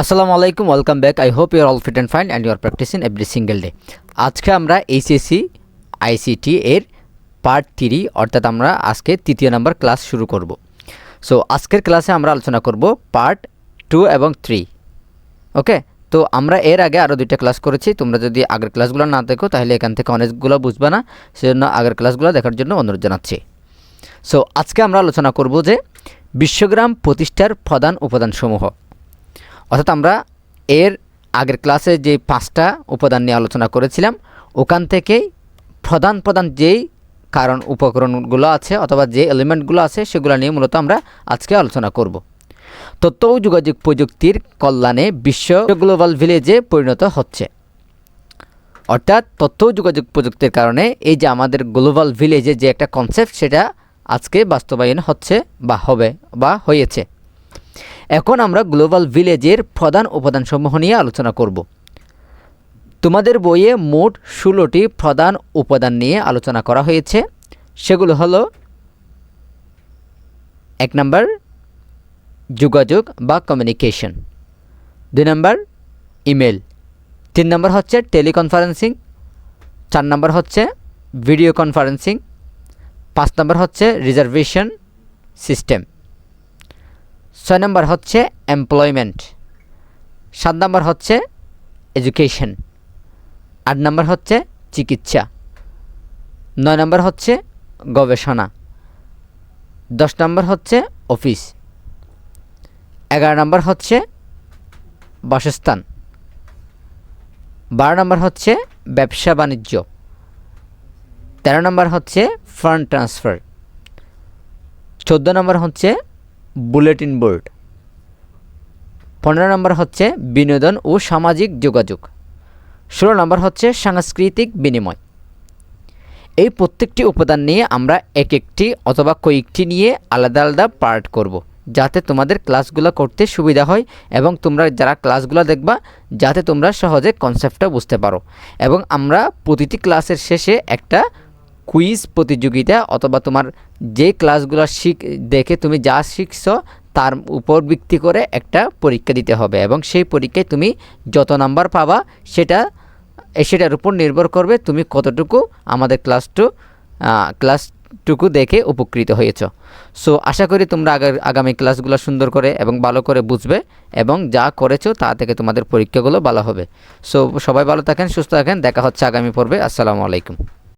আসসালামু আলাইকুম, welcome back. I hope your all fit and fine and your practising every single day আজকে আমরা HSC ICT এর part three অর্থাৎ আমরা আজকে তৃতীয় নাম্বার ক্লাস শুরু করব। সো আজকের ক্লাসে আমরা আলোচনা করব পার্ট টু এবং থ্রি ওকে তো আমরা এর আগে আরও দুইটা ক্লাস করেছি। তোমরা যদি আগের ক্লাসগুলো না দেখো, তাহলে এখান থেকে অনেকগুলো বুঝবে না। সেজন্য আগের ক্লাসগুলো দেখার জন্য অনুরোধ জানাচ্ছি। সো আজকে আমরা আলোচনা করব যে বিশ্বগ্রাম প্রতিষ্ঠার প্রধান উপাদানসমূহ। অর্থাৎ আমরা এর আগের ক্লাসে যে পাঁচটা উপাদান নিয়ে আলোচনা করেছিলাম, ওখান থেকেই প্রধান প্রধান যেই কারণ উপকরণগুলো আছে অথবা যে এলিমেন্টগুলো আছে সেগুলো নিয়ে মূলত আমরা আজকে আলোচনা করব। তথ্য ও যোগাযোগ প্রযুক্তির কল্যাণে বিশ্ব গ্লোবাল ভিলেজে পরিণত হচ্ছে। অর্থাৎ তথ্য ও যোগাযোগ প্রযুক্তির কারণে এই যে আমাদের গ্লোবাল ভিলেজে যে একটা কনসেপ্ট সেটা আজকে বাস্তবায়ন হচ্ছে বা হবে বা হয়েছে। এখন আমরা গ্লোবাল ভিলেজের প্রধান উপাদানসমূহ নিয়ে আলোচনা করব। তোমাদের বইয়ে মোট ষোলোটি প্রধান উপাদান নিয়ে আলোচনা করা হয়েছে। সেগুলো হলো এক নম্বর, যোগাযোগ বা কমিউনিকেশন দুই নম্বর ইমেল তিন নম্বর হচ্ছে টেলিকনফারেন্সিং চার নম্বর হচ্ছে ভিডিও কনফারেন্সিং পাঁচ নম্বর হচ্ছে রিজার্ভেশন সিস্টেম ছয় নম্বর হচ্ছে এমপ্লয়মেন্ট সাত নম্বর হচ্ছে এডুকেশন আট নম্বর হচ্ছে চিকিৎসা, নয় নম্বর হচ্ছে গবেষণা, দশ নম্বর হচ্ছে অফিস এগারো নম্বর হচ্ছে বাসস্থান, বারো নম্বর হচ্ছে ব্যবসা বাণিজ্য, তেরো নম্বর হচ্ছে ফান্ড ট্রান্সফার চোদ্দ নম্বর হচ্ছে বুলেটিন বোর্ড। পনেরো নম্বর হচ্ছে বিনোদন ও সামাজিক যোগাযোগ। ষোলো নম্বর হচ্ছে সাংস্কৃতিক বিনিময়। এই প্রত্যেকটি উপাদান নিয়ে আমরা এক একটি অথবা কয়েকটি নিয়ে আলাদা আলাদা পার্ট করব। যাতে তোমাদের ক্লাসগুলো করতে সুবিধা হয় এবং তোমরা যারা ক্লাসগুলো দেখবা, যাতে তোমরা সহজে কনসেপ্টটা বুঝতে পারো। এবং আমরা প্রতিটি ক্লাসের শেষে একটা কুইজ প্রতিযোগিতা অথবা তোমার যে ক্লাসগুলো শিখ, দেখে তুমি যা শিখছো তার উপর ভিত্তি করে একটা পরীক্ষা দিতে হবে এবং সেই পরীক্ষায় তুমি যত নাম্বার পাবা সেটা, সেটার উপর নির্ভর করবে তুমি কতটুকু আমাদের ক্লাস টু ক্লাসটুকু দেখে উপকৃত হয়েছ। সো আশা করি তোমরা আগা- আগামী ক্লাসগুলো সুন্দর করে এবং ভালো করে বুঝবে এবং যা করেছ তা থেকে তোমাদের পরীক্ষাগুলো ভালো হবে। সো সবাই ভালো থাকেন, সুস্থ থাকেন, দেখা হচ্ছে আগামী পর্বে। আসসালামু আলাইকুম।